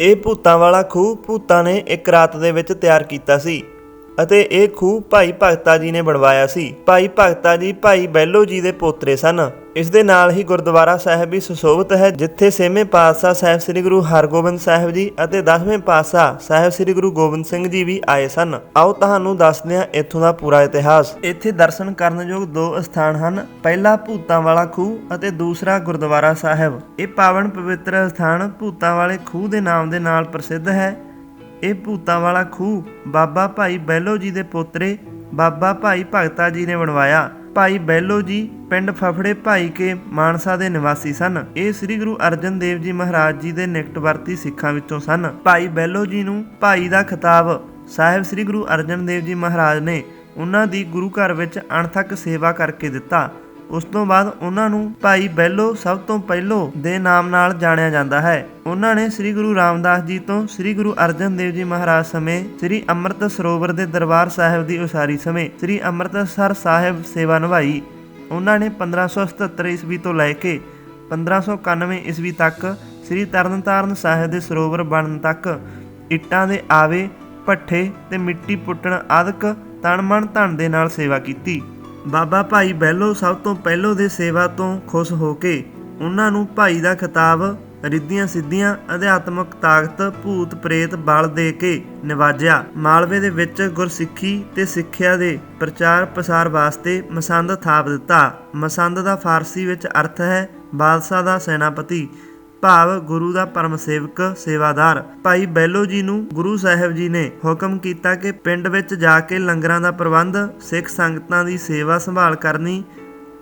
ਇਹ ਭੂਤਾਂ ਵਾਲਾ ਖੂਹ ਭੂਤਾਂ ਨੇ ਇੱਕ ਰਾਤ ਦੇ ਵਿੱਚ ਤਿਆਰ ਕੀਤਾ ਸੀ। ਅਤੇ ਇਹ ਖੂਹ ਭਾਈ ਭਗਤਾ ਜੀ ਨੇ ਬਣਵਾਇਆ ਸੀ। ਭਾਈ ਭਗਤਾ ਜੀ ਭਾਈ ਬੈਲੋ ਜੀ ਦੇ ਪੋਤਰੇ ਸਨ। ਇਸ ਦੇ ਨਾਲ ਹੀ ਗੁਰਦੁਆਰਾ ਸਾਹਿਬ ਵੀ ਸੁਸ਼ੋਭਿਤ ਹੈ, ਜਿੱਥੇ ਛੇਵੇਂ ਪਾਤਸ਼ਾਹ ਸਾਹਿਬ ਸ੍ਰੀ ਗੁਰੂ ਹਰਗੋਬਿੰਦ ਸਾਹਿਬ ਜੀ ਅਤੇ 10ਵੇਂ ਪਾਤਸ਼ਾਹ ਸਾਹਿਬ ਸ੍ਰੀ ਗੁਰੂ ਗੋਬਿੰਦ ਸਿੰਘ ਜੀ ਵੀ ਆਏ ਸਨ। ਆਓ ਤੁਹਾਨੂੰ ਦੱਸਦੇ ਹਾਂ ਇੱਥੋਂ ਦਾ ਪੂਰਾ ਇਤਿਹਾਸ। ਇੱਥੇ ਦਰਸ਼ਨ ਕਰਨਯੋਗ ਦੋ ਸਥਾਨ ਹਨ, ਪਹਿਲਾ ਭੂਤਾਂ ਵਾਲਾ ਖੂਹ ਅਤੇ ਦੂਸਰਾ ਗੁਰਦੁਆਰਾ ਸਾਹਿਬ। ਇਹ ਪਾਵਨ ਪਵਿੱਤਰ ਸਥਾਨ ਭੂਤਾਂ ਵਾਲੇ ਖੂਹ ਦੇ ਨਾਮ ਦੇ ਨਾਲ ਪ੍ਰਸਿੱਧ ਹੈ। ਇਹ ਭੂਤਾਂ ਵਾਲਾ ਖੂਹ ਬਾਬਾ ਭਾਈ ਬੈਲੋ ਜੀ ਦੇ ਪੋਤਰੇ ਬਾਬਾ ਭਾਈ ਭਗਤਾ ਜੀ ਨੇ ਬਣਵਾਇਆ। ਭਾਈ ਬੈਲੋ ਜੀ ਪਿੰਡ ਫਫੜੇ ਭਾਈ ਕੇ ਮਾਨਸਾ ਦੇ ਨਿਵਾਸੀ ਸਨ। ਇਹ ਸ੍ਰੀ ਗੁਰੂ ਅਰਜਨ ਦੇਵ ਜੀ ਮਹਾਰਾਜ ਜੀ ਦੇ ਨਿਕਟਵਰਤੀ ਸਿੱਖਾਂ ਵਿੱਚੋਂ ਸਨ। ਭਾਈ ਬੈਲੋ ਜੀ ਨੂੰ ਭਾਈ ਦਾ ਖਿਤਾਬ ਸਾਹਿਬ ਸ੍ਰੀ ਗੁਰੂ ਅਰਜਨ ਦੇਵ ਜੀ ਮਹਾਰਾਜ ਨੇ ਉਹਨਾਂ ਦੀ ਗੁਰੂ ਘਰ ਵਿੱਚ ਅਣਥੱਕ ਸੇਵਾ ਕਰਕੇ ਦਿੱਤਾ। ਉਸ ਤੋਂ ਬਾਅਦ ਉਹਨਾਂ ਨੂੰ ਭਾਈ ਬੈਲੋ ਸਭ ਤੋਂ ਪਹਿਲੋ ਦੇ ਨਾਮ ਨਾਲ ਜਾਣਿਆ ਜਾਂਦਾ ਹੈ। ਉਹਨਾਂ ਨੇ ਸ੍ਰੀ ਗੁਰੂ ਰਾਮਦਾਸ ਜੀ ਤੋਂ ਸ੍ਰੀ ਗੁਰੂ ਅਰਜਨ ਦੇਵ ਜੀ ਮਹਾਰਾਜ ਸਮੇਂ ਸ੍ਰੀ ਅੰਮ੍ਰਿਤ ਸਰੋਵਰ ਦੇ ਦਰਬਾਰ ਸਾਹਿਬ ਦੀ ਉਸਾਰੀ ਸਮੇਂ ਸ੍ਰੀ ਅੰਮ੍ਰਿਤਸਰ ਸਾਹਿਬ ਸੇਵਾ ਨਿਭਾਈ। ਉਹਨਾਂ ਨੇ 1577 ਈਸਵੀ ਤੋਂ ਲੈ ਕੇ 1591 ਈਸਵੀ ਤੱਕ ਸ੍ਰੀ ਤਰਨਤਾਰਨ ਸਾਹਿਬ ਦੇ ਸਰੋਵਰ ਬਣਨ ਤੱਕ ਇੱਟਾਂ ਦੇ ਆਵੇ, ਭੱਠੇ ਤੇ ਮਿੱਟੀ ਪੁੱਟਣ ਆਦਿਕ ਤਨ ਮਨ ਧਨ ਦੇ ਨਾਲ ਸੇਵਾ ਕੀਤੀ। ਬਾਬਾ ਭਾਈ ਬੈਲੋ ਸਭ ਤੋਂ ਪਹਿਲੋ ਦੇ ਸੇਵਾ ਤੋਂ ਖੁਸ਼ ਹੋ ਕੇ ਉਹਨਾਂ ਨੂੰ ਭਾਈ ਦਾ ਖਿਤਾਬ, ਰਿੱਧੀਆਂ ਸਿੱਧੀਆਂ, ਅਧਿਆਤਮਕ ਤਾਕਤ, ਭੂਤ ਪ੍ਰੇਤ ਬਲ ਦੇ ਕੇ ਨਿਵਾਜਿਆ। ਮਾਲਵੇ ਦੇ ਵਿੱਚ ਗੁਰਸਿੱਖੀ ਤੇ ਸਿੱਖਿਆ ਦੇ ਪ੍ਰਚਾਰ ਪ੍ਰਸਾਰ ਵਾਸਤੇ ਮਸੰਦ ਥਾਪ ਦਿੱਤਾ। ਮਸੰਦ ਦਾ ਫਾਰਸੀ ਵਿੱਚ ਅਰਥ ਹੈ, ਬਾਦਸ਼ਾਹ ਦਾ ਸੈਨਾਪਤੀ। ਭਾਵ ਗੁਰੂ ਦਾ ਪਰਮ ਸੇਵਕ ਸੇਵਾਦਾਰ। ਭਾਈ ਬੈਲੋ ਜੀ ਨੂੰ ਗੁਰੂ ਸਾਹਿਬ ਜੀ ਨੇ ਹੁਕਮ ਕੀਤਾ ਕਿ ਪਿੰਡ ਵਿੱਚ ਜਾ ਕੇ ਲੰਗਰਾਂ ਦਾ ਪ੍ਰਬੰਧ, ਸਿੱਖ ਸੰਗਤਾਂ ਦੀ ਸੇਵਾ ਸੰਭਾਲ ਕਰਨੀ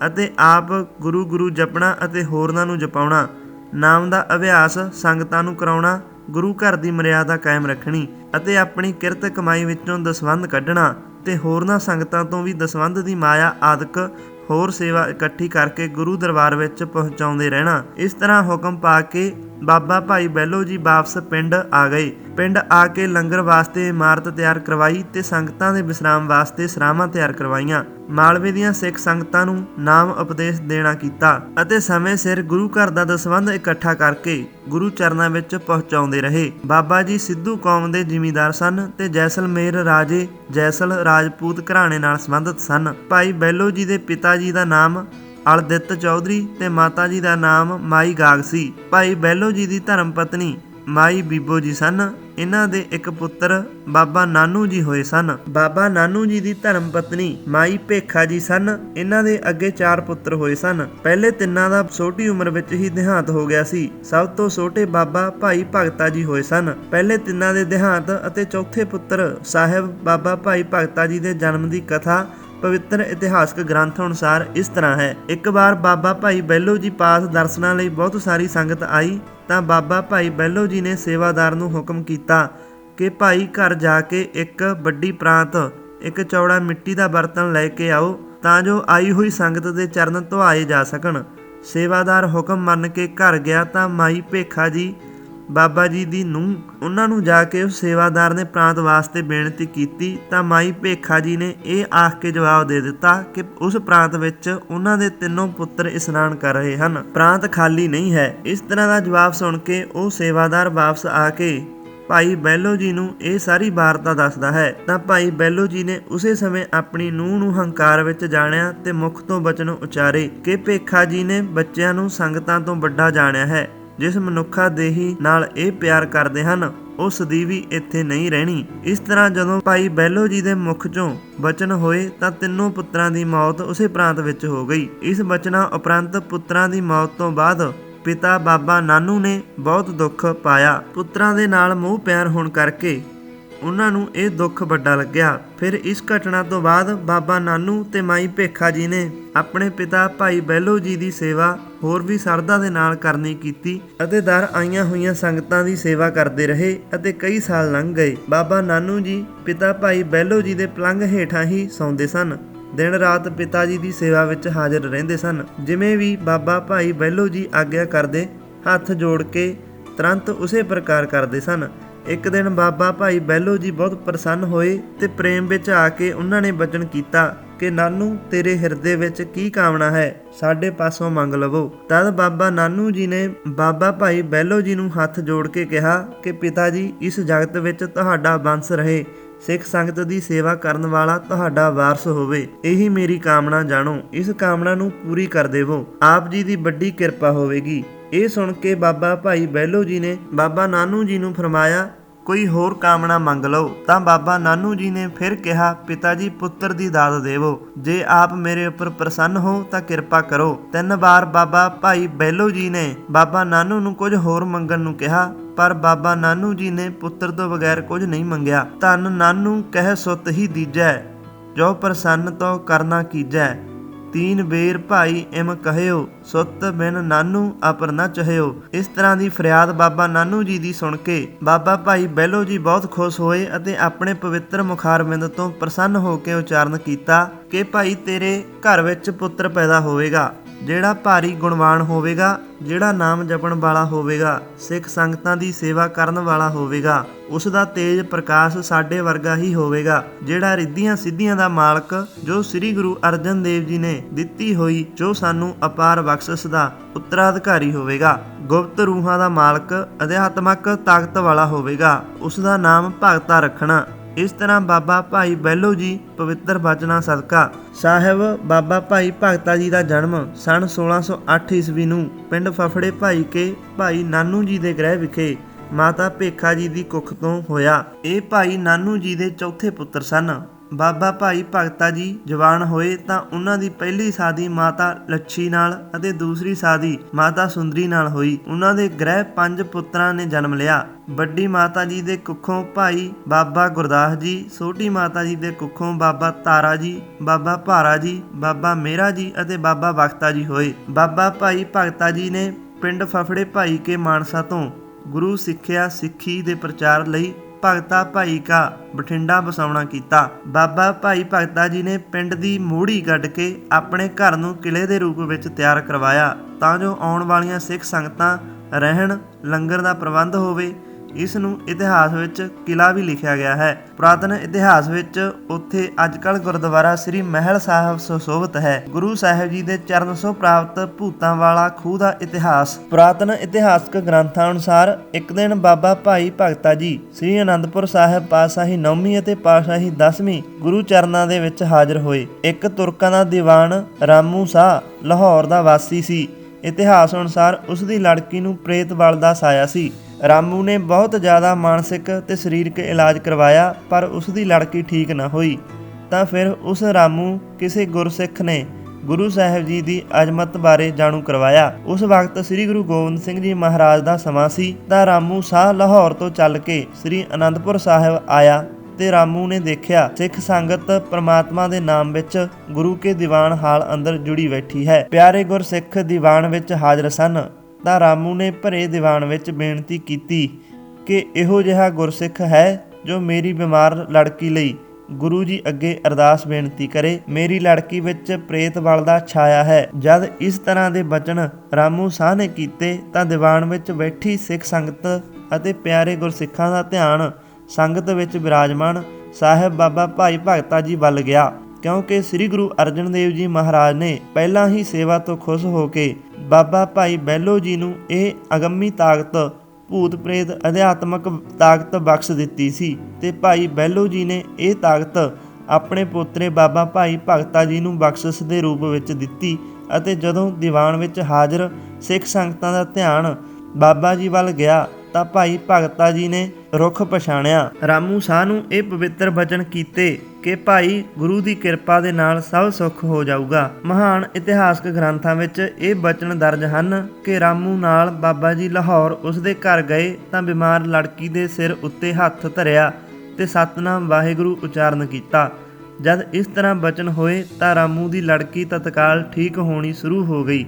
ਅਤੇ ਆਪ ਗੁਰੂ ਗੁਰੂ ਜਪਣਾ ਅਤੇ ਹੋਰਨਾਂ ਨੂੰ ਜਪਾਉਣਾ, ਨਾਮ ਦਾ ਅਭਿਆਸ ਸੰਗਤਾਂ ਨੂੰ ਕਰਾਉਣਾ, ਗੁਰੂ ਘਰ ਦੀ ਮਰਿਆਦਾ ਕਾਇਮ ਰੱਖਣੀ ਅਤੇ ਆਪਣੀ ਕਿਰਤ ਕਮਾਈ ਵਿੱਚੋਂ ਦਸਵੰਧ ਕੱਢਣਾ ਤੇ ਹੋਰਨਾਂ ਸੰਗਤਾਂ ਤੋਂ ਵੀ ਦਸਵੰਧ ਦੀ ਮਾਇਆ ਆਦਿਕ ਹੋਰ ਸੇਵਾ ਇਕੱਠੀ ਕਰਕੇ ਗੁਰੂ ਦਰਬਾਰ ਵਿੱਚ ਪਹੁੰਚਾਉਂਦੇ ਰਹਿਣਾ। ਇਸ ਤਰ੍ਹਾਂ ਹੁਕਮ ਪਾ ਕੇ ਬਾਬਾ ਭਾਈ ਬੈਲੋ ਜੀ ਵਾਪਸ ਪਿੰਡ ਆ ਗਏ। ਪਿੰਡ ਆ ਕੇ ਲੰਗਰ ਵਾਸਤੇ ਇਮਾਰਤ ਤਿਆਰ ਕਰਵਾਈ ਤੇ ਸੰਗਤਾਂ ਦੇ ਵਿਸਰਾਮ ਵਾਸਤੇ ਸਰਾਵਾਂ ਤਿਆਰ ਕਰਵਾਈਆਂ। ਮਾਲਵੇ ਦੀਆਂ ਸਿੱਖ ਸੰਗਤਾਂ ਨੂੰ ਨਾਮ ਉਪਦੇਸ਼ ਦੇਣਾ ਕੀਤਾ ਅਤੇ ਸਮੇਂ ਸਿਰ ਗੁਰੂ ਘਰ ਦਾ ਦਸਵੰਧ ਇਕੱਠਾ ਕਰਕੇ ਗੁਰੂ ਚਰਨਾਂ ਵਿੱਚ ਪਹੁੰਚਾਉਂਦੇ ਰਹੇ। ਬਾਬਾ ਜੀ ਸਿੱਧੂ ਕੌਮ ਦੇ ਜ਼ਿਮੀਂਦਾਰ ਸਨ ਤੇ ਜੈਸਲਮੇਰ ਰਾਜੇ ਜੈਸਲ ਰਾਜਪੂਤ ਘਰਾਣੇ ਨਾਲ ਸੰਬੰਧਿਤ ਸਨ। ਭਾਈ ਬੈਲੋ ਜੀ ਦੇ ਪਿਤਾ ਜੀ ਦਾ ਨਾਮ ਅਲਦਿੱਤ ਚੌਧਰੀ ਤੇ ਮਾਤਾ ਜੀ ਦਾ ਨਾਮ ਮਾਈ ਗਾਗ ਸੀ। ਭਾਈ ਬੈਲੋ ਜੀ ਦੀ ਧਰਮ ਪਤਨੀ ਮਾਈ ਬੀਬੋ ਜੀ ਸਨ। ਇਹਨਾਂ ਦੇ ਇੱਕ ਪੁੱਤਰ ਬਾਬਾ ਨਾਨੂ ਜੀ ਹੋਏ ਸਨ। ਬਾਬਾ ਨਾਨੂ ਜੀ ਦੀ ਧਰਮ ਪਤਨੀ ਮਾਈ ਭੇਖਾ ਜੀ ਸਨ। ਇਹਨਾਂ ਦੇ ਅੱਗੇ ਚਾਰ ਪੁੱਤਰ ਹੋਏ ਸਨ। ਪਹਿਲੇ ਤਿੰਨਾਂ ਦਾ ਛੋਟੀ ਉਮਰ ਵਿੱਚ ਹੀ ਦੇਹਾਂਤ ਹੋ ਗਿਆ ਸੀ। ਸਭ ਤੋਂ ਛੋਟੇ ਬਾਬਾ ਭਾਈ ਭਗਤਾ ਜੀ ਹੋਏ ਸਨ। ਪਹਿਲੇ ਤਿੰਨਾਂ ਦੇ ਦੇਹਾਂਤ ਅਤੇ ਚੌਥੇ ਪੁੱਤਰ ਸਾਹਿਬ ਬਾਬਾ ਭਾਈ ਭਗਤਾ ਜੀ ਦੇ ਜਨਮ ਦੀ ਕਥਾ ਪਵਿੱਤਰ ਇਤਿਹਾਸਕ ਗ੍ਰੰਥ ਅਨੁਸਾਰ ਇਸ ਤਰ੍ਹਾਂ ਹੈ। ਇੱਕ ਵਾਰ ਬਾਬਾ ਭਾਈ ਬੈਲੋ ਜੀ ਪਾਸ ਦਰਸ਼ਨਾਂ ਲਈ ਬਹੁਤ ਸਾਰੀ ਸੰਗਤ ਆਈ, ਤਾਂ ਬਾਬਾ ਭਾਈ ਬੈਲੋ ਜੀ ਨੇ ਸੇਵਾਦਾਰ ਨੂੰ ਹੁਕਮ ਕੀਤਾ ਕਿ ਭਾਈ ਘਰ ਜਾ ਕੇ ਇੱਕ ਵੱਡੀ ਪ੍ਰਾਂਤ, ਇੱਕ ਚੌੜਾ ਮਿੱਟੀ ਦਾ ਬਰਤਨ ਲੈ ਕੇ ਆਓ, ਤਾਂ ਜੋ ਆਈ ਹੋਈ ਸੰਗਤ ਦੇ ਚਰਨ ਧੁਆਏ ਜਾ ਸਕਣ। ਸੇਵਾਦਾਰ ਹੁਕਮ ਮੰਨ ਕੇ ਘਰ ਗਿਆ ਤਾਂ ਮਾਈ ਭੇਖਾ ਜੀ ਬਾਬਾ ਜੀ ਦੀ ਨੂੰ ਉਹਨਾਂ ਨੂੰ ਜਾ ਕੇ ਉਸ ਸੇਵਾਦਾਰ ਨੇ ਪ੍ਰਾਂਤ ਵਾਸਤੇ ਬੇਨਤੀ ਕੀਤੀ ਤਾਂ ਮਾਈ ਭੇਖਾ ਜੀ ਨੇ ਇਹ ਆਖ ਕੇ ਜਵਾਬ ਦੇ ਦਿੱਤਾ ਕਿ ਉਸ ਪ੍ਰਾਂਤ ਵਿੱਚ ਉਹਨਾਂ ਦੇ ਤਿੰਨੋਂ ਪੁੱਤਰ ਇਸ਼ਨਾਨ ਕਰ ਰਹੇ ਹਨ। ਪ੍ਰਾਂਤ ਖਾਲੀ ਨਹੀਂ ਹੈ। ਇਸ ਤਰ੍ਹਾਂ ਦਾ ਜਵਾਬ ਸੁਣ ਕੇ ਉਹ ਸੇਵਾਦਾਰ ਵਾਪਸ ਆ ਕੇ ਭਾਈ ਬੈਲੋ ਜੀ ਨੂੰ ਇਹ ਸਾਰੀ ਵਾਰਤਾ ਦੱਸਦਾ ਹੈ। ਤਾਂ ਭਾਈ ਬੈਲੋ ਜੀ ਨੇ ਉਸੇ ਸਮੇਂ ਆਪਣੀ ਨੂੰਹ ਨੂੰ ਹੰਕਾਰ ਵਿੱਚ ਜਾਣਿਆ ਤੇ ਮੁਖ ਤੋਂ ਬਚਨ ਉਚਾਰੇ ਕਿ ਭੇਖਾ ਜੀ ਨੇ ਬੱਚਿਆਂ ਨੂੰ ਸੰਗਤਾਂ ਤੋਂ ਵੱਡਾ ਜਾਣਿਆ ਹੈ। ਜਿਸ ਮਨੁੱਖਾ ਦੇਹੀ ਨਾਲ ਇਹ ਪਿਆਰ ਕਰਦੇ ਹਨ ਉਹ ਸਦੀਵੀ ਇੱਥੇ ਨਹੀਂ ਰਹਿਣੀ। ਇਸ ਤਰ੍ਹਾਂ ਜਦੋਂ ਭਾਈ ਬੈਲੋ ਜੀ ਦੇ ਮੁਖ ਚੋਂ ਬਚਨ ਹੋਏ, ਤਾਂ ਤਿੰਨੋਂ ਪੁੱਤਰਾਂ ਦੀ ਮੌਤ ਉਸੇ ਪ੍ਰਾਂਤ ਵਿੱਚ ਹੋ ਗਈ। ਇਸ ਬਚਨਾਂ ਉਪਰੰਤ ਪੁੱਤਰਾਂ ਦੀ ਮੌਤ ਤੋਂ ਬਾਅਦ ਪਿਤਾ ਬਾਬਾ ਨਾਨੂ ਨੇ ਬਹੁਤ ਦੁੱਖ ਪਾਇਆ। ਪੁੱਤਰਾਂ ਦੇ ਨਾਲ ਮੋਹ ਪਿਆਰ ਹੋਣ ਕਰਕੇ ਉਹਨਾਂ ਨੂੰ ਇਹ ਦੁੱਖ ਵੱਡਾ ਲੱਗਿਆ। ਫਿਰ ਇਸ ਘਟਨਾ ਤੋਂ ਬਾਅਦ ਬਾਬਾ ਨਾਨੂ ਤੇ ਮਾਈ ਭੇਖਾ ਜੀ ਨੇ ਆਪਣੇ ਪਿਤਾ ਭਾਈ ਬੈਲੋ ਜੀ ਦੀ ਸੇਵਾ ਹੋਰ ਵੀ ਸਰਦਾ ਦੇ ਨਾਲ ਕਰਨੀ ਕੀਤੀ ਅਤੇ ਦਰ ਆਈਆਂ ਹੋਈਆਂ ਸੰਗਤਾਂ ਦੀ ਸੇਵਾ ਕਰਦੇ ਰਹੇ ਅਤੇ ਕਈ ਸਾਲ ਲੰਘ ਗਏ। ਬਾਬਾ ਨਾਨੂ ਜੀ ਪਿਤਾ ਭਾਈ ਬੈਲੋ ਜੀ ਦੇ ਪਲੰਘ ਹੇਠਾਂ ਹੀ ਸੌਂਦੇ ਸਨ। ਦਿਨ ਰਾਤ ਪਿਤਾ ਜੀ ਦੀ ਸੇਵਾ ਵਿੱਚ ਹਾਜ਼ਰ ਰਹਿੰਦੇ ਸਨ। ਜਿਵੇਂ ਵੀ ਬਾਬਾ ਭਾਈ ਬੈਲੋ ਜੀ ਆਗਿਆ ਕਰਦੇ, ਹੱਥ ਜੋੜ ਕੇ ਤੁਰੰਤ ਉਸੇ ਪ੍ਰਕਾਰ ਕਰਦੇ ਸਨ। ਇੱਕ ਦਿਨ ਬਾਬਾ ਭਾਈ ਬੈਲੋ ਜੀ ਬਹੁਤ ਪ੍ਰਸੰਨ ਹੋਏ ਤੇ ਪ੍ਰੇਮ ਵਿੱਚ ਆ ਕੇ ਉਹਨਾਂ ਨੇ ਬਚਨ ਕੀਤਾ ਕਿ, ਨਾਨੂ, ਤੇਰੇ ਹਿਰਦੇ ਵਿੱਚ ਕੀ ਕਾਮਨਾ ਹੈ? ਸਾਡੇ ਪਾਸੋਂ ਮੰਗ ਲਵੋ। ਤਦ ਬਾਬਾ ਨਾਨੂ ਜੀ ਨੇ ਬਾਬਾ ਭਾਈ ਬਹਿਲੋ ਜੀ ਨੂੰ ਹੱਥ ਜੋੜ ਕੇ ਕਿਹਾ ਕਿ, ਪਿਤਾ ਜੀ, ਇਸ ਜਗਤ ਵਿੱਚ ਤੁਹਾਡਾ ਬੰਸ ਰਹੇ। ਸਿੱਖ ਸੰਗਤ ਦੀ ਸੇਵਾ ਕਰਨ ਵਾਲਾ ਤੁਹਾਡਾ ਵਾਰਸ ਹੋਵੇ। ਇਹੀ ਮੇਰੀ ਕਾਮਨਾ ਜਾਣੋ। ਇਸ ਕਾਮਨਾ ਨੂੰ ਪੂਰੀ ਕਰ ਦੇਵੋ। ਆਪ ਜੀ ਦੀ ਵੱਡੀ ਕਿਰਪਾ ਹੋਵੇਗੀ। ਇਹ ਸੁਣ ਕੇ ਬਾਬਾ ਭਾਈ ਬਹਿਲੋ ਜੀ ਨੇ ਬਾਬਾ ਨਾਨੂ ਜੀ ਨੂੰ ਫਰਮਾਇਆ, ਕੋਈ ਹੋਰ ਕਾਮਨਾ ਮੰਗ ਲਓ। ਤਾਂ ਬਾਬਾ ਨਾਨੂ ਜੀ ਨੇ ਫਿਰ ਕਿਹਾ ਪਿਤਾ ਜੀ ਪੁੱਤਰ ਦੀ ਦਾਤ ਦੇਵੋ। ਜੇ ਆਪ ਮੇਰੇ ਉੱਪਰ ਪ੍ਰਸੰਨ ਹੋ, ਤਾਂ ਕਿਰਪਾ ਕਰੋ। ਤਿੰਨ ਵਾਰ ਬਾਬਾ ਭਾਈ ਬੈਲੋ ਜੀ ਨੇ ਬਾਬਾ ਨਾਨੂ ਨੂੰ ਕੁਝ ਹੋਰ ਮੰਗਣ ਨੂੰ ਕਿਹਾ, ਪਰ ਬਾਬਾ ਨਾਨੂ ਜੀ ਨੇ ਪੁੱਤਰ ਤੋਂ ਬਗੈਰ ਕੁਝ ਨਹੀਂ ਮੰਗਿਆ। ਧੰਨ ਨਾਨੂ, ਕਹਿ ਸੁਤ ਹੀ ਦੀਜੈ, ਜੋ ਪ੍ਰਸੰਨ ਤੋਂ ਕਰਨਾ ਕੀਜੈ। ਤੀਨ ਬੇਰ ਭਾਈ ਇਮ ਕਹਿਓ ਸੁੱਤ ਬਿਨ ਨਾਨੂ ਅਪਰ ਨਾ ਚਹਿਓ ਇਸ ਤਰ੍ਹਾਂ ਦੀ ਫਰਿਆਦ ਬਾਬਾ ਨਾਨੂ ਜੀ ਦੀ ਸੁਣ ਕੇ ਬਾਬਾ ਭਾਈ ਬਹਿਲੋ ਜੀ ਬਹੁਤ ਖੁਸ਼ ਹੋਏ ਅਤੇ ਆਪਣੇ ਪਵਿੱਤਰ ਮੁਖਾਰਬਿੰਦ ਤੋਂ ਪ੍ਰਸੰਨ ਹੋ ਕੇ ਉਚਾਰਨ ਕੀਤਾ ਕਿ ਭਾਈ ਤੇਰੇ ਘਰ ਵਿੱਚ ਪੁੱਤਰ ਪੈਦਾ ਹੋਵੇਗਾ ਜਿਹੜਾ ਭਾਰੀ ਗੁਣਵਾਨ ਹੋਵੇਗਾ, ਜਿਹੜਾ ਨਾਮ ਜਪਣ ਵਾਲਾ ਹੋਵੇਗਾ, ਸਿੱਖ ਸੰਗਤਾਂ ਦੀ ਸੇਵਾ ਕਰਨ ਵਾਲਾ ਹੋਵੇਗਾ, ਉਸ ਦਾ ਤੇਜ ਪ੍ਰਕਾਸ਼ ਸਾਡੇ ਵਰਗਾ ਹੀ ਹੋਵੇਗਾ, ਜਿਹੜਾ ਰਿੱਧੀਆਂ ਸਿੱਧੀਆਂ ਦਾ ਮਾਲਕ, ਜੋ ਸ੍ਰੀ ਗੁਰੂ ਅਰਜਨ ਦੇਵ ਜੀ ਨੇ ਦਿੱਤੀ ਹੋਈ, ਜੋ ਸਾਨੂੰ ਅਪਾਰ ਬਖਸ਼ਿਸ਼ ਦਾ ਉੱਤਰਾਧਿਕਾਰੀ ਹੋਵੇਗਾ, ਗੁਪਤ ਰੂਹਾਂ ਦਾ ਮਾਲਕ, ਅਧਿਆਤਮਕ ਤਾਕਤ ਵਾਲਾ ਹੋਵੇਗਾ, ਉਸ ਦਾ ਨਾਮ ਭਗਤਾ ਰੱਖਣਾ। ਇਸ ਤਰ੍ਹਾਂ ਬਾਬਾ ਭਾਈ ਬਹਿਲੋ ਜੀ ਪਵਿੱਤਰ ਬਚਨਾਂ ਸਦਕਾ। ਸਾਹਿਬ ਬਾਬਾ ਭਾਈ ਭਗਤਾ ਜੀ ਦਾ ਜਨਮ ਸਨ 1608 ਈਸਵੀ ਨੂੰ ਪਿੰਡ ਫਫੜੇ ਭਾਈ ਕੇ ਭਾਈ ਨਾਨੂ ਜੀ ਦੇ ਗ੍ਰਹਿ ਵਿਖੇ ਮਾਤਾ ਭੇਖਾ ਜੀ ਦੀ ਕੁੱਖ ਤੋਂ ਹੋਇਆ। ਇਹ ਭਾਈ ਨਾਨੂ ਜੀ ਦੇ ਚੌਥੇ ਪੁੱਤਰ ਸਨ। ਬਾਬਾ ਭਾਈ ਭਗਤਾ ਜੀ ਜਵਾਨ ਹੋਏ ਤਾਂ ਉਹਨਾਂ ਦੀ ਪਹਿਲੀ ਸਾਦੀ ਮਾਤਾ ਲੱਛੀ ਨਾਲ ਅਤੇ ਦੂਸਰੀ ਸਾਦੀ ਮਾਤਾ ਸੁੰਦਰੀ ਨਾਲ ਹੋਈ। ਉਹਨਾਂ ਦੇ ਗ੍ਰਹਿ ਪੰਜ ਪੁੱਤਰਾਂ ਨੇ ਜਨਮ ਲਿਆ। ਵੱਡੀ ਮਾਤਾ ਜੀ ਦੇ ਕੁੱਖੋਂ ਭਾਈ ਬਾਬਾ ਗੁਰਦਾਸ ਜੀ, ਛੋਟੀ ਮਾਤਾ ਜੀ ਦੇ ਕੁੱਖੋਂ ਬਾਬਾ ਤਾਰਾ ਜੀ, ਬਾਬਾ ਭਾਰਾ ਜੀ, ਬਾਬਾ ਮੇਰਾ ਜੀ ਅਤੇ ਬਾਬਾ ਵਕਤਾ ਜੀ ਹੋਏ। ਬਾਬਾ ਭਾਈ ਭਗਤਾ ਜੀ ਨੇ ਪਿੰਡ ਫਫੜੇ ਭਾਈ ਕੇ ਮਾਨਸਾ ਤੋਂ ਗੁਰੂ ਸਿੱਖਿਆ ਸਿੱਖੀ ਦੇ ਪ੍ਰਚਾਰ ਲਈ ਭਗਤਾ ਭਾਈ ਕਾ ਬਠਿੰਡਾ ਬਸਾਉਣਾ ਕੀਤਾ। ਬਾਬਾ ਭਾਈ ਭਗਤਾ ਜੀ ਨੇ ਪਿੰਡ ਦੀ ਮੋੜੀ ਗੱਡ ਕੇ ਆਪਣੇ ਘਰ ਨੂੰ ਕਿਲੇ ਦੇ ਰੂਪ ਵਿੱਚ ਤਿਆਰ ਕਰਵਾਇਆ। ਤਾਂ ਜੋ ਆਉਣ ਵਾਲੀਆਂ ਸਿੱਖ ਸੰਗਤਾਂ ਰਹਿਣ, ਲੰਗਰ ਦਾ ਪ੍ਰਬੰਧ ਹੋਵੇ ਇਸ ਨੂੰ ਇਤਿਹਾਸ ਵਿੱਚ ਕਿਲਾ ਵੀ ਲਿਖਿਆ ਗਿਆ ਹੈ। ਪੁਰਾਤਨ ਇਤਿਹਾਸ ਵਿੱਚ ਉੱਥੇ ਅੱਜਕੱਲ ਗੁਰਦੁਆਰਾ ਸ੍ਰੀ ਮਹਿਲ ਸਾਹਿਬ ਸੁਸ਼ੋਭਿਤ ਹੈ। ਗੁਰੂ ਸਾਹਿਬ ਜੀ ਦੇ ਚਰਨ ਸੋ ਪ੍ਰਾਪਤ ਭੂਤਾਂ ਵਾਲਾ ਖੂਹ ਦਾ ਇਤਿਹਾਸ। ਪੁਰਾਤਨ ਇਤਿਹਾਸਕ ਗ੍ਰੰਥਾਂ ਅਨੁਸਾਰ ਇੱਕ ਦਿਨ ਬਾਬਾ ਭਾਈ ਭਗਤਾ ਜੀ ਸ੍ਰੀ ਅਨੰਦਪੁਰ ਸਾਹਿਬ ਪਾਤਸ਼ਾਹੀ ਨੌਵੀਂ ਅਤੇ ਪਾਤਸ਼ਾਹੀ 10ਵੀਂ ਗੁਰੂ ਚਰਨਾਂ ਦੇ ਵਿੱਚ ਹਾਜ਼ਰ ਹੋਏ। ਇੱਕ ਤੁਰਕਾਂ ਦਾ ਦੀਵਾਨ ਰਾਮੂ ਸਾਹ ਲਾਹੌਰ ਦਾ ਵਾਸੀ ਸੀ। ਇਤਿਹਾਸ ਅਨੁਸਾਰ ਉਸ ਦੀ ਲੜਕੀ ਨੂੰ ਪ੍ਰੇਤ ਬਲ ਦਾ ਸਾਇਆ ਸੀ। ਰਾਮੂ ਨੇ ਬਹੁਤ ਜ਼ਿਆਦਾ ਮਾਨਸਿਕ ਤੇ ਸਰੀਰਕ ਇਲਾਜ ਕਰਵਾਇਆ, ਪਰ ਉਸ ਦੀ ਲੜਕੀ ਠੀਕ ਨਾ ਹੋਈ। ਤਾਂ ਫਿਰ ਉਸ ਰਾਮੂ ਕਿਸੇ ਗੁਰਸਿੱਖ ਨੇ ਗੁਰੂ ਸਾਹਿਬ ਜੀ ਦੀ ਅਜ਼ਮਤ ਬਾਰੇ ਜਾਣੂ ਕਰਵਾਇਆ। ਉਸ ਵਕਤ ਸ੍ਰੀ ਗੁਰੂ ਗੋਬਿੰਦ ਸਿੰਘ ਜੀ ਮਹਾਰਾਜ ਦਾ ਸਮਾਂ ਸੀ, ਤਾਂ ਰਾਮੂ ਸਾਹ ਲਾਹੌਰ ਤੋਂ ਚੱਲ ਕੇ ਸ੍ਰੀ ਅਨੰਦਪੁਰ ਸਾਹਿਬ ਆਇਆ ਤੇ ਰਾਮੂ ਨੇ ਦੇਖਿਆ, ਸਿੱਖ ਸੰਗਤ ਪ੍ਰਮਾਤਮਾ ਦੇ ਨਾਮ ਵਿੱਚ ਗੁਰੂ ਕੇ ਦੀਵਾਨ ਹਾਲ ਅੰਦਰ ਜੁੜੀ ਬੈਠੀ ਹੈ। ਪਿਆਰੇ ਗੁਰਸਿੱਖ ਦੀਵਾਨ ਵਿੱਚ ਹਾਜ਼ਰ ਸਨ। ਤਾਂ ਰਾਮੂ ਨੇ ਭਰੇ ਦੀਵਾਨ ਵਿੱਚ ਬੇਨਤੀ ਕੀਤੀ ਕਿ ਇਹੋ ਜਿਹਾ ਗੁਰਸਿੱਖ ਹੈ ਜੋ ਮੇਰੀ ਬਿਮਾਰ ਲੜਕੀ ਲਈ ਗੁਰੂ ਜੀ ਅੱਗੇ ਅਰਦਾਸ ਬੇਨਤੀ ਕਰੇ। ਮੇਰੀ ਲੜਕੀ ਵਿੱਚ ਪ੍ਰੇਤ ਬਲ ਦਾ ਛਾਇਆ ਹੈ। ਜਦ ਇਸ ਤਰ੍ਹਾਂ ਦੇ ਬਚਨ ਰਾਮੂ ਸਾਹ ਨੇ ਕੀਤੇ ਤਾਂ ਦੀਵਾਨ ਵਿੱਚ ਬੈਠੀ ਸਿੱਖ ਸੰਗਤ ਅਤੇ ਪਿਆਰੇ ਗੁਰਸਿੱਖਾਂ ਦਾ ਧਿਆਨ ਸੰਗਤ ਵਿੱਚ ਵਿਰਾਜਮਾਨ ਸਾਹਿਬ ਬਾਬਾ ਭਾਈ ਭਗਤਾ ਜੀ ਵੱਲ ਗਿਆ। ਕਿਉਂਕਿ ਸ੍ਰੀ ਗੁਰੂ ਅਰਜਨ ਦੇਵ ਜੀ ਮਹਾਰਾਜ ਨੇ ਪਹਿਲਾਂ ਹੀ ਸੇਵਾ ਤੋਂ ਖੁਸ਼ ਹੋ ਕੇ ਬਾਬਾ ਭਾਈ ਬਹਿਲੋ ਜੀ ਨੂੰ ਇਹ ਅਗੰਮੀ ਤਾਕਤ, ਭੂਤ ਪ੍ਰੇਤ, ਅਧਿਆਤਮਕ ਤਾਕਤ ਬਖਸ਼ ਦਿੱਤੀ ਸੀ ਤੇ ਭਾਈ ਬਹਿਲੋ ਜੀ ਨੇ ਇਹ ਤਾਕਤ ਆਪਣੇ ਪੋਤਰੇ ਬਾਬਾ ਭਾਈ ਭਗਤਾ ਜੀ ਨੂੰ ਬਖਸ਼ਿਸ਼ ਦੇ ਰੂਪ ਵਿੱਚ ਦਿੱਤੀ ਅਤੇ ਜਦੋਂ ਦੀਵਾਨ ਵਿੱਚ ਹਾਜ਼ਰ ਸਿੱਖ ਸੰਗਤਾਂ ਦਾ ਧਿਆਨ ਬਾਬਾ ਜੀ ਵੱਲ ਗਿਆ ਤਾਂ ਭਾਈ ਭਗਤਾ ਜੀ ਨੇ ਰੁੱਖ ਪਛਾਣਿਆ। ਰਾਮੂ ਸਾਹ ਨੂੰ ਇਹ ਪਵਿੱਤਰ ਬਚਨ ਕੀਤੇ ਕਿ ਭਾਈ ਗੁਰੂ ਦੀ ਕਿਰਪਾ ਦੇ ਨਾਲ ਸਭ ਸੁੱਖ ਹੋ ਜਾਊਗਾ। ਮਹਾਨ ਇਤਿਹਾਸਕ ਗ੍ਰੰਥਾਂ ਵਿੱਚ ਇਹ ਬਚਨ ਦਰਜ ਹਨ ਕਿ ਰਾਮੂ ਨਾਲ ਬਾਬਾ ਜੀ ਲਾਹੌਰ ਉਸ ਦੇ ਘਰ ਗਏ ਤਾਂ ਬਿਮਾਰ ਲੜਕੀ ਦੇ ਸਿਰ ਉੱਤੇ ਹੱਥ ਧਰਿਆ ਤੇ ਸਤਨਾਮ ਵਾਹਿਗੁਰੂ ਉਚਾਰਨ ਕੀਤਾ। ਜਦ ਇਸ ਤਰ੍ਹਾਂ ਬਚਨ ਹੋਏ ਤਾਂ ਰਾਮੂ ਦੀ ਲੜਕੀ ਤਤਕਾਲ ਠੀਕ ਹੋਣੀ ਸ਼ੁਰੂ ਹੋ ਗਈ।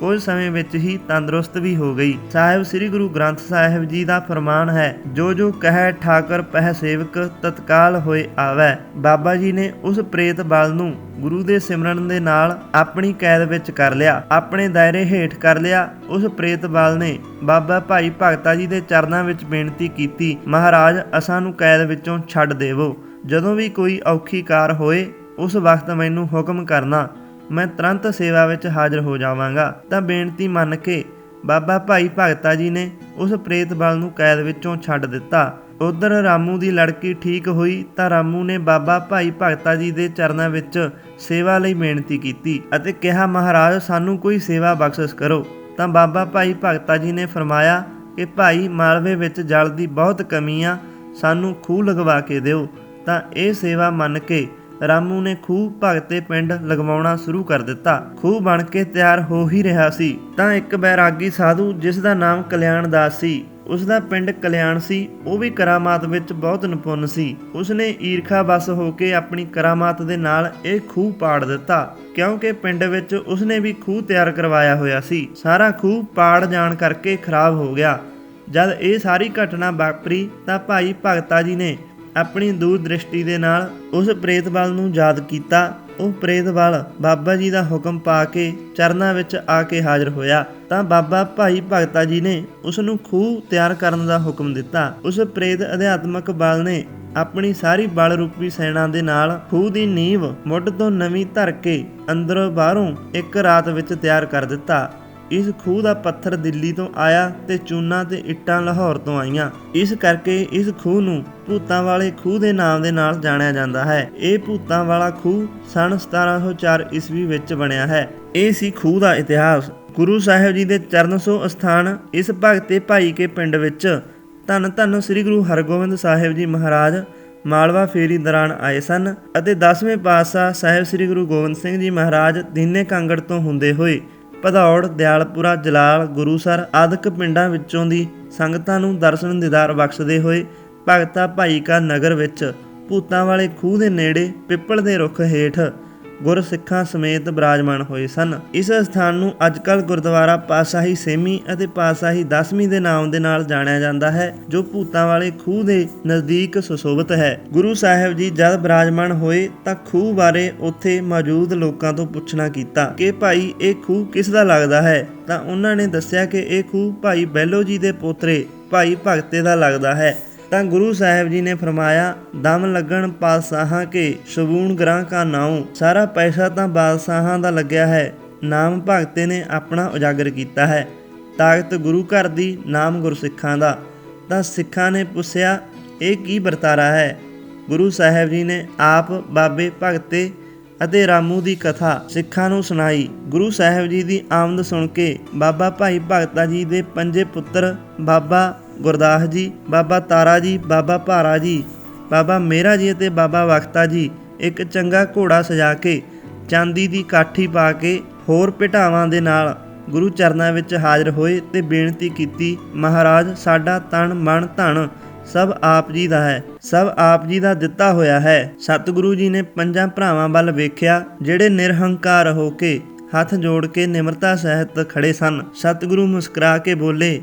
ਕੁਝ ਸਮੇਂ ਵਿੱਚ ਹੀ ਤੰਦਰੁਸਤ ਵੀ ਹੋ ਗਈ। ਸਾਹਿਬ ਸ੍ਰੀ ਗੁਰੂ ਗ੍ਰੰਥ ਸਾਹਿਬ ਜੀ ਦਾ ਫਰਮਾਨ ਹੈ, ਜੋ ਜੋ ਕਹੈ ਠਾਕਰ ਪਹਿ ਸੇਵਕ, ਤਤਕਾਲ ਹੋਏ ਆਵੈ। ਬਾਬਾ ਜੀ ਨੇ ਉਸ ਪ੍ਰੇਤ ਬਲ ਨੂੰ ਗੁਰੂ ਦੇ ਸਿਮਰਨ ਦੇ ਨਾਲ ਆਪਣੀ ਕੈਦ ਵਿੱਚ ਕਰ ਲਿਆ, ਆਪਣੇ ਦਾਇਰੇ ਹੇਠ ਕਰ ਲਿਆ। ਉਸ ਪ੍ਰੇਤ ਬਲ ਨੇ ਬਾਬਾ ਭਾਈ ਭਗਤਾ ਜੀ ਦੇ ਚਰਨਾਂ ਵਿੱਚ ਬੇਨਤੀ ਕੀਤੀ, ਮਹਾਰਾਜ, ਅਸਾਂ ਨੂੰ ਕੈਦ ਵਿੱਚੋਂ ਛੱਡ ਦੇਵੋ। ਜਦੋਂ ਵੀ ਕੋਈ ਔਖੀ ਕਾਰ ਹੋਏ, ਉਸ ਵਕਤ ਮੈਨੂੰ ਹੁਕਮ ਕਰਨਾ। ਮੈਂ ਤੁਰੰਤ ਸੇਵਾ ਵਿੱਚ ਹਾਜ਼ਰ ਹੋ ਜਾਵਾਂਗਾ। ਤਾਂ ਬੇਨਤੀ ਮੰਨ ਕੇ ਬਾਬਾ ਭਾਈ ਭਗਤਾ ਜੀ ਨੇ ਉਸ ਪ੍ਰੇਤ ਬਲ ਨੂੰ ਕੈਦ ਵਿੱਚੋਂ ਛੱਡ ਦਿੱਤਾ। ਉਧਰ ਰਾਮੂ ਦੀ ਲੜਕੀ ਠੀਕ ਹੋਈ ਤਾਂ ਰਾਮੂ ਨੇ ਬਾਬਾ ਭਾਈ ਭਗਤਾ ਜੀ ਦੇ ਚਰਨਾਂ ਵਿੱਚ ਸੇਵਾ ਲਈ ਬੇਨਤੀ ਕੀਤੀ ਅਤੇ ਕਿਹਾ, ਮਹਾਰਾਜ, ਸਾਨੂੰ ਕੋਈ ਸੇਵਾ ਬਖਸ਼ਿਸ਼ ਕਰੋ। ਤਾਂ ਬਾਬਾ ਭਾਈ ਭਗਤਾ ਜੀ ਨੇ ਫਰਮਾਇਆ ਕਿ, ਭਾਈ, ਮਾਲਵੇ ਵਿੱਚ ਜਲ ਦੀ ਬਹੁਤ ਕਮੀ ਆ, ਸਾਨੂੰ ਖੂਹ ਲਗਵਾ ਕੇ ਦਿਓ। ਤਾਂ ਇਹ ਸੇਵਾ ਮੰਨ ਕੇ ਰਾਮੂ ਨੇ ਖੂਹ ਭਗਤੇ ਪਿੰਡ ਲਗਵਾਉਣਾ ਸ਼ੁਰੂ ਕਰ ਦਿੱਤਾ। ਖੂਹ ਬਣ ਕੇ ਤਿਆਰ ਹੋ ਹੀ ਰਿਹਾ ਸੀ। ਤਾਂ ਇੱਕ ਬੈਰਾਗੀ ਸਾਧੂ, ਜਿਸ ਦਾ ਨਾਮ ਕਲਿਆਣ ਦਾਸ ਸੀ, ਉਸ ਦਾ ਪਿੰਡ ਕਲਿਆਣ ਸੀ, ਉਹ ਵੀ ਕਰਾਮਾਤ ਵਿੱਚ ਬਹੁਤ ਨਿਪੁੰਨ ਸੀ। ਉਸ ਨੇ ਈਰਖਾ ਵਸ ਹੋ ਕੇ ਆਪਣੀ ਕਰਾਮਾਤ ਦੇ ਨਾਲ ਇਹ ਖੂਹ ਪਾੜ ਦਿੱਤਾ, ਕਿਉਂਕਿ ਪਿੰਡ ਵਿੱਚ ਉਸ ਨੇ ਵੀ ਖੂਹ ਤਿਆਰ ਕਰਵਾਇਆ ਹੋਇਆ ਸੀ। ਸਾਰਾ ਖੂਹ ਪਾੜ ਜਾਣ ਕਰਕੇ ਖਰਾਬ ਹੋ ਗਿਆ। ਜਦ ਇਹ ਸਾਰੀ ਘਟਨਾ ਵਾਪਰੀ, ਤਾਂ ਭਾਈ ਭਗਤਾ ਜੀ ਨੇ ਆਪਣੀ ਦੂਰ ਦ੍ਰਿਸ਼ਟੀ ਦੇ ਨਾਲ ਉਸ ਪ੍ਰੇਤ ਬਲ ਨੂੰ ਯਾਦ ਕੀਤਾ, ਉਹ ਪ੍ਰੇਤ ਬਲ ਬਾਬਾ ਜੀ ਦਾ ਹੁਕਮ ਪਾ ਕੇ ਚਰਨਾਂ ਵਿੱਚ ਆ ਕੇ ਹਾਜ਼ਰ ਹੋਇਆ। ਤਾਂ ਬਾਬਾ ਭਾਈ ਭਗਤਾ ਜੀ ਨੇ ਉਸ ਨੂੰ ਖੂਹ ਤਿਆਰ ਕਰਨ ਦਾ ਹੁਕਮ ਦਿੱਤਾ। ਉਸ ਪ੍ਰੇਤ ਅਧਿਆਤਮਕ ਬਲ ਨੇ ਆਪਣੀ ਸਾਰੀ ਬਲ ਰੂਪੀ ਸੈਨਾ ਦੇ ਨਾਲ ਖੂਹ ਦੀ ਨੀਂਵ ਮੁੱਢ ਤੋਂ ਨਵੀਂ ਧਰ ਕੇ ਅੰਦਰੋਂ ਬਾਹਰੋਂ ਇੱਕ ਰਾਤ ਵਿੱਚ ਤਿਆਰ ਕਰ ਦਿੱਤਾ। ਇਸ ਖੂਹ ਦਾ ਪੱਥਰ ਦਿੱਲੀ ਤੋਂ ਆਇਆ ਤੇ ਚੂਨਾ ਤੇ ਇੱਟਾਂ ਲਾਹੌਰ ਤੋਂ ਆਈਆਂ। ਇਸ ਕਰਕੇ ਇਸ ਖੂਹ ਨੂੰ ਭੂਤਾਂ ਵਾਲੇ ਖੂਹ ਦੇ ਨਾਮ ਦੇ ਨਾਲ ਜਾਣਿਆ ਜਾਂਦਾ ਹੈ। ਇਹ ਭੂਤਾਂ ਵਾਲਾ ਖੂਹ ਸਨ 1704 ਈਸਵੀ ਵਿੱਚ ਬਣਿਆ ਹੈ। ਇਹ ਸੀ ਖੂਹ ਦਾ ਇਤਿਹਾਸ। ਗੁਰੂ ਸਾਹਿਬ ਜੀ ਦੇ ਚਰਨ ਸੋ ਅਸਥਾਨ ਇਸ ਭਗਤੇ ਭਾਈ ਕੇ ਪਿੰਡ ਵਿੱਚ ਧੰਨ ਧੰਨ ਸ੍ਰੀ ਗੁਰੂ ਹਰਗੋਬਿੰਦ ਸਾਹਿਬ ਜੀ ਮਹਾਰਾਜ ਮਾਲਵਾ ਫੇਰੀ ਦੌਰਾਨ ਆਏ ਸਨ ਅਤੇ 10ਵੇਂ ਪਾਤਸ਼ਾਹ ਸਾਹਿਬ ਸ੍ਰੀ ਗੁਰੂ ਗੋਬਿੰਦ ਸਿੰਘ ਜੀ ਮਹਾਰਾਜ ਦੀਨੇ ਕਾਂਗੜ ਤੋਂ ਹੁੰਦੇ ਹੋਏ ਭਦੌੜ, ਦਿਆਲਪੁਰਾ, ਜਲਾਲ, ਗੁਰੂਸਰ ਆਦਿਕ ਪਿੰਡਾਂ ਵਿੱਚੋਂ ਦੀ ਸੰਗਤਾਂ ਨੂੰ ਦਰਸ਼ਨ ਦੀਦਾਰ ਬਖਸ਼ਦੇ ਹੋਏ ਭਗਤਾ ਭਾਈ ਕਾ ਨਗਰ ਵਿੱਚ ਭੂਤਾਂ ਵਾਲੇ ਖੂਹ ਦੇ ਨੇੜੇ ਪਿੱਪਲ ਦੇ ਰੁੱਖ ਹੇਠ ਗੁਰਸਿੱਖਾਂ ਸਮੇਤ ਬਿਰਾਜਮਾਨ ਹੋਏ ਸਨ। ਇਸ ਸਥਾਨ ਨੂੰ ਅੱਜਕੱਲ ਗੁਰਦੁਆਰਾ ਪਾਤਸ਼ਾਹੀ ਸੇਮੀ ਅਤੇ ਪਾਤਸ਼ਾਹੀ ਦਸਵੀਂ ਦੇ ਨਾਮ ਦੇ ਨਾਲ ਜਾਣਿਆ ਜਾਂਦਾ ਹੈ, ਜੋ ਭੂਤਾਂ ਵਾਲੇ ਖੂਹ ਦੇ ਨਜ਼ਦੀਕ ਸੁਸ਼ੋਭਿਤ ਹੈ। ਗੁਰੂ ਸਾਹਿਬ ਜੀ ਜਦ ਬਿਰਾਜਮਾਨ ਹੋਏ ਤਾਂ ਖੂਹ ਬਾਰੇ ਉੱਥੇ ਮੌਜੂਦ ਲੋਕਾਂ ਤੋਂ ਪੁੱਛਣਾ ਕੀਤਾ ਕਿ ਭਾਈ, ਇਹ ਖੂਹ ਕਿਸ ਦਾ ਲੱਗਦਾ ਹੈ? ਤਾਂ ਉਹਨਾਂ ਨੇ ਦੱਸਿਆ ਕਿ ਇਹ ਖੂਹ ਭਾਈ ਬੈਲੋ ਜੀ ਦੇ ਪੋਤਰੇ, ਭਾਈ ਭਗਤੇ ਦਾ ਲੱਗਦਾ ਹੈ। ਤਾਂ ਗੁਰੂ ਸਾਹਿਬ ਜੀ ਨੇ ਫਰਮਾਇਆ, ਦਮ ਲੱਗਣ ਪਾਤਸ਼ਾਹਾਂ ਕੇ ਸ਼ਗੂਨ ਗ੍ਰਾਂ ਕਾ ਨਾਉ। ਸਾਰਾ ਪੈਸਾ ਤਾਂ ਬਾਦਸ਼ਾਹਾਂ ਦਾ ਲੱਗਿਆ ਹੈ। ਨਾਮ ਭਗਤੇ ਨੇ ਆਪਣਾ ਉਜਾਗਰ ਕੀਤਾ ਹੈ। ਤਾਕਤ ਗੁਰੂ ਘਰ ਦੀ, ਨਾਮ ਗੁਰਸਿੱਖਾਂ ਦਾ। ਤਾਂ ਸਿੱਖਾਂ ਨੇ ਪੁੱਛਿਆ, ਇਹ ਕੀ ਵਰਤਾਰਾ ਹੈ? ਗੁਰੂ ਸਾਹਿਬ ਜੀ ਨੇ ਆਪ ਬਾਬੇ ਭਗਤੇ ਅਤੇ ਰਾਮੂ ਦੀ ਕਥਾ ਸਿੱਖਾਂ ਨੂੰ ਸੁਣਾਈ। ਗੁਰੂ ਸਾਹਿਬ ਜੀ ਦੀ ਆਮਦ ਸੁਣ ਕੇ ਬਾਬਾ ਭਾਈ ਭਗਤਾ ਜੀ ਦੇ ਪੰਜੇ ਪੁੱਤਰ ਬਾਬਾ ਗੁਰਦਾਸ ਜੀ, ਬਾਬਾ ਤਾਰਾ ਜੀ, ਬਾਬਾ ਭਾਰਾ ਜੀ, ਬਾਬਾ ਮੇਰਾ ਜੀ ਅਤੇ ਬਾਬਾ ਵਖਤਾ ਜੀ, ਇੱਕ ਚੰਗਾ ਘੋੜਾ ਸਜਾ ਕੇ, ਚਾਂਦੀ ਦੀ ਕਾਠੀ ਪਾ ਕੇ ਹੋਰ ਭਟਾਵਾਂ ਦੇ ਨਾਲ ਗੁਰੂ ਚਰਨਾਂ ਵਿੱਚ ਹਾਜ਼ਰ ਹੋਏ ਤੇ ਬੇਨਤੀ ਕੀਤੀ, ਮਹਾਰਾਜ, ਸਾਡਾ ਤਨ, ਮਨ, ਧਨ ਸਭ ਆਪ ਜੀ ਦਾ ਹੈ, ਸਭ ਆਪ ਜੀ ਦਾ ਦਿੱਤਾ ਹੋਇਆ ਹੈ। ਸਤਿਗੁਰੂ ਜੀ ਨੇ ਪੰਜਾਂ ਭਰਾਵਾਂ ਵੱਲ ਵੇਖਿਆ, ਜਿਹੜੇ ਨਿਰਹੰਕਾਰ ਹੋ ਕੇ ਹੱਥ ਜੋੜ ਕੇ ਨਿਮਰਤਾ ਸਹਿਤ ਖੜੇ ਸਨ। ਸਤਿਗੁਰੂ ਮੁਸਕਰਾ ਕੇ ਬੋਲੇ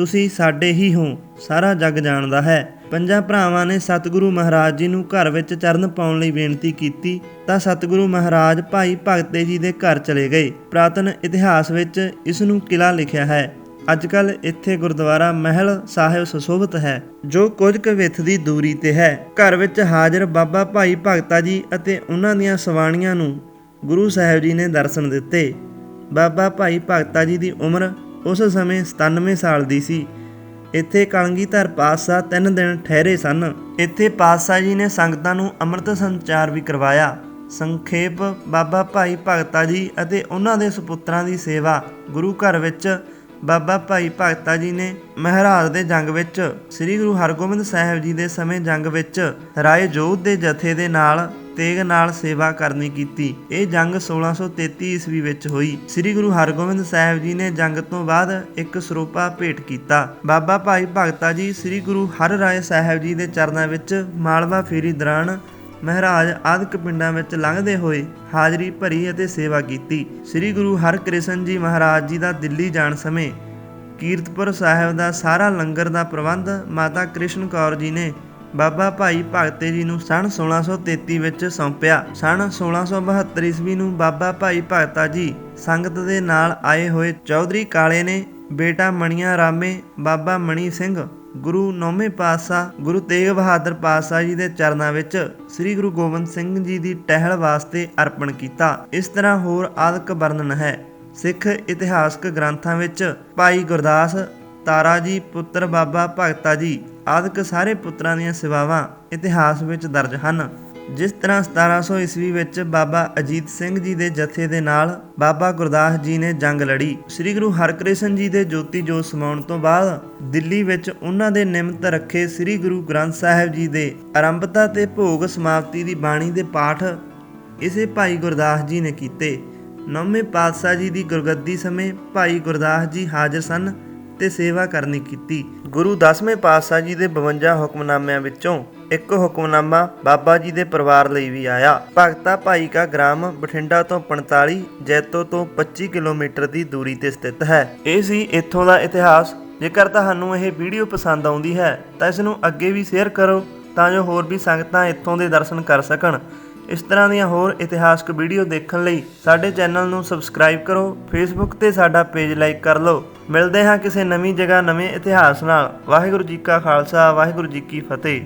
ਤੁਸੀਂ ਸਾਡੇ ਹੀ ਹੋ, ਸਾਰਾ ਜੱਗ ਜਾਣਦਾ ਹੈ। ਪੰਜਾਂ ਭਰਾਵਾਂ ਨੇ ਸਤਿਗੁਰੂ ਮਹਾਰਾਜ ਜੀ ਨੂੰ ਘਰ ਵਿੱਚ ਚਰਨ ਪਾਉਣ ਲਈ ਬੇਨਤੀ ਕੀਤੀ, ਤਾਂ ਸਤਿਗੁਰੂ ਮਹਾਰਾਜ ਭਾਈ ਭਗਤੇ ਜੀ ਦੇ ਘਰ ਚਲੇ ਗਏ। ਪ੍ਰਾਤਨ ਇਤਿਹਾਸ ਵਿੱਚ ਇਸ ਨੂੰ ਕਿਲਾ ਲਿਖਿਆ ਹੈ। ਅੱਜਕੱਲ ਇੱਥੇ ਗੁਰਦੁਆਰਾ ਮਹਿਲ ਸਾਹਿਬ ਸੁਸ਼ੋਭਿਤ ਹੈ, ਜੋ ਕੁਝ ਕੁ ਵਿੱਥ ਦੀ ਦੂਰੀ ਤੇ ਹੈ। ਘਰ ਵਿੱਚ ਹਾਜ਼ਰ ਬਾਬਾ ਭਾਈ ਭਗਤਾ ਜੀ ਅਤੇ ਉਹਨਾਂ ਦੀਆਂ ਸਵਾਣੀਆਂ ਨੂੰ ਗੁਰੂ ਸਾਹਿਬ ਜੀ ਨੇ ਦਰਸ਼ਨ ਦਿੱਤੇ। ਬਾਬਾ ਭਾਈ ਭਗਤਾ ਜੀ ਦੀ ਉਮਰ ਉਸ ਸਮੇਂ 97 ਸਾਲ ਦੀ ਸੀ। ਇੱਥੇ ਕਲਗੀਧਰ ਪਾਤਸ਼ਾਹ ਤਿੰਨ ਦਿਨ ਠਹਿਰੇ ਸਨ। ਇੱਥੇ ਪਾਤਸ਼ਾਹ ਜੀ ਨੇ ਸੰਗਤਾਂ ਨੂੰ ਅੰਮ੍ਰਿਤ ਸੰਚਾਰ ਵੀ ਕਰਵਾਇਆ। ਸੰਖੇਪ ਬਾਬਾ ਭਾਈ ਭਗਤਾ ਜੀ ਅਤੇ ਉਹਨਾਂ ਦੇ ਸੁਪੁੱਤਰਾਂ ਦੀ ਸੇਵਾ ਗੁਰੂ ਘਰ ਵਿੱਚ ਬਾਬਾ ਭਾਈ ਭਗਤਾ ਜੀ ਨੇ ਮਹਾਰਾਜ ਦੇ ਜੰਗ ਵਿੱਚ, ਸ੍ਰੀ ਗੁਰੂ ਹਰਗੋਬਿੰਦ ਸਾਹਿਬ ਜੀ ਦੇ ਸਮੇਂ ਜੰਗ ਵਿੱਚ ਰਾਏ ਜੋਧ ਦੇ ਜਥੇ ਦੇ ਨਾਲ ਤੇਗ ਨਾਲ ਸੇਵਾ ਕਰਨੀ ਕੀਤੀ। ਇਹ ਜੰਗ 1633 ਈਸਵੀ ਵਿੱਚ ਹੋਈ। ਸ੍ਰੀ ਗੁਰੂ ਹਰਗੋਬਿੰਦ ਸਾਹਿਬ ਜੀ ਨੇ ਜੰਗ ਤੋਂ ਬਾਅਦ ਇੱਕ ਸਰੋਪਾ ਭੇਟ ਕੀਤਾ। ਬਾਬਾ ਭਾਈ ਭਗਤਾ ਜੀ ਸ੍ਰੀ ਗੁਰੂ ਹਰ ਰਾਏ ਸਾਹਿਬ ਜੀ ਦੇ ਚਰਨਾਂ ਵਿੱਚ ਮਾਲਵਾ ਫੇਰੀ ਦੌਰਾਨ ਮਹਾਰਾਜ ਆਦਿਕ ਪਿੰਡਾਂ ਵਿੱਚ ਲੰਘਦੇ ਹੋਏ ਹਾਜ਼ਰੀ ਭਰੀ ਅਤੇ ਸੇਵਾ ਕੀਤੀ। ਸ੍ਰੀ ਗੁਰੂ ਹਰਕ੍ਰਿਸ਼ਨ ਜੀ ਮਹਾਰਾਜ ਜੀ ਦਾ ਦਿੱਲੀ ਜਾਣ ਸਮੇਂ ਕੀਰਤਪੁਰ ਸਾਹਿਬ ਦਾ ਸਾਰਾ ਲੰਗਰ ਦਾ ਪ੍ਰਬੰਧ ਮਾਤਾ ਕ੍ਰਿਸ਼ਨ ਕੌਰ ਜੀ ਨੇ ਬਾਬਾ ਭਾਈ ਭਗਤੇ ਜੀ ਨੂੰ ਸਨ 1633 ਵਿੱਚ ਸੌਂਪਿਆ। ਸਨ 1672 ਈਸਵੀ ਨੂੰ ਬਾਬਾ ਭਾਈ ਭਗਤਾ ਜੀ ਸੰਗਤ ਦੇ ਨਾਲ ਆਏ ਹੋਏ ਚੌਧਰੀ ਕਾਲੇ ਨੇ, ਬੇਟਾ ਮਣੀਆਂ ਰਾਮੇ, ਬਾਬਾ ਮਣੀ ਸਿੰਘ ਗੁਰੂ ਨੌਵੇਂ ਪਾਤਸ਼ਾਹ ਗੁਰੂ ਤੇਗ ਬਹਾਦਰ ਪਾਤਸ਼ਾਹ ਜੀ ਦੇ ਚਰਨਾਂ ਵਿੱਚ ਸ੍ਰੀ ਗੁਰੂ ਗੋਬਿੰਦ ਸਿੰਘ ਜੀ ਦੀ ਟਹਿਲ ਵਾਸਤੇ ਅਰਪਣ ਕੀਤਾ। ਇਸ ਤਰ੍ਹਾਂ ਹੋਰ ਆਦਿਕ ਵਰਣਨ ਹੈ। ਸਿੱਖ ਇਤਿਹਾਸਕ ਗ੍ਰੰਥਾਂ ਵਿੱਚ ਭਾਈ ਗੁਰਦਾਸ, ਤਾਰਾ ਜੀ, ਪੁੱਤਰ ਬਾਬਾ ਭਗਤਾ ਜੀ ਆਦਿਕ ਸਾਰੇ ਪੁੱਤਰਾਂ ਦੀਆਂ ਸੇਵਾਵਾਂ ਇਤਿਹਾਸ ਵਿੱਚ ਦਰਜ ਹਨ। ਜਿਸ ਤਰ੍ਹਾਂ 1700 ਈਸਵੀ ਵਿੱਚ ਬਾਬਾ ਅਜੀਤ ਸਿੰਘ ਜੀ ਦੇ ਜਥੇ ਦੇ ਨਾਲ ਬਾਬਾ ਗੁਰਦਾਸ ਜੀ ਨੇ ਜੰਗ ਲੜੀ। ਸ੍ਰੀ ਗੁਰੂ ਹਰਕ੍ਰਿਸ਼ਨ ਜੀ ਦੇ ਜੋਤੀ ਜੋਤ ਸਮਾਉਣ ਤੋਂ ਬਾਅਦ ਦਿੱਲੀ ਵਿੱਚ ਉਹਨਾਂ ਦੇ ਨਿਮਤ ਰੱਖੇ ਸ੍ਰੀ ਗੁਰੂ ਗ੍ਰੰਥ ਸਾਹਿਬ ਜੀ ਦੇ ਆਰੰਭਤਾ ਤੇ ਭੋਗ ਸਮਾਪਤੀ ਦੀ ਬਾਣੀ ਦੇ ਪਾਠ ਇਸੇ ਭਾਈ ਗੁਰਦਾਸ ਜੀ ਨੇ ਕੀਤੇ। ਨੌਵੇਂ ਪਾਤਸ਼ਾਹ ਜੀ ਦੀ ਗੁਰਗੱਦੀ ਸਮੇਂ ਭਾਈ ਗੁਰਦਾਸ ਜੀ ਹਾਜ਼ਰ ਸਨ ਤੇ ਸੇਵਾ ਕਰਨੀ ਕੀਤੀ। ਗੁਰੂ ਦਸਵੇਂ ਪਾਤਸ਼ਾਹ ਜੀ ਦੇ 52 ਹੁਕਮਨਾਮਿਆਂ ਵਿੱਚੋਂ ਇੱਕ ਹੁਕਮਨਾਮਾ ਬਾਬਾ ਜੀ ਦੇ ਪਰਿਵਾਰ ਲਈ ਵੀ ਆਇਆ। ਭਗਤਾ ਭਾਈ ਕਾ ਗ੍ਰਾਮ ਬਠਿੰਡਾ ਤੋਂ 45 ਜੈਤੋ ਤੋਂ 25 ਕਿਲੋਮੀਟਰ ਦੀ ਦੂਰੀ ਤੇ ਸਥਿਤ ਹੈ। ਇਹ ਸੀ ਇੱਥੋਂ ਦਾ ਇਤਿਹਾਸ। ਜੇਕਰ ਤੁਹਾਨੂੰ ਇਹ ਵੀਡੀਓ ਪਸੰਦ ਆਉਂਦੀ ਹੈ, ਤਾਂ ਇਸ ਨੂੰ ਅੱਗੇ ਵੀ ਸ਼ੇਅਰ ਕਰੋ, ਤਾਂ ਜੋ ਹੋਰ ਵੀ ਸੰਗਤਾਂ ਇੱਥੋਂ ਦੇ ਦਰਸ਼ਨ ਕਰ ਸਕਣ। ਇਸ ਤਰ੍ਹਾਂ ਦੀਆਂ ਹੋਰ ਇਤਿਹਾਸਕ ਵੀਡੀਓ ਦੇਖਣ ਲਈ ਸਾਡੇ ਚੈਨਲ ਨੂੰ ਸਬਸਕ੍ਰਾਈਬ ਕਰੋ, ਫੇਸਬੁੱਕ ਤੇ ਸਾਡਾ ਪੇਜ ਲਾਈਕ ਕਰ ਲਓ। ਮਿਲਦੇ ਹਾਂ ਕਿਸੇ ਨਵੀਂ ਜਗ੍ਹਾ ਨਵੇਂ ਇਤਿਹਾਸ ਨਾਲ। ਵਾਹਿਗੁਰੂ ਜੀ ਕਾ ਖਾਲਸਾ, ਵਾਹਿਗੁਰੂ ਜੀ ਕੀ ਫਤਿਹ।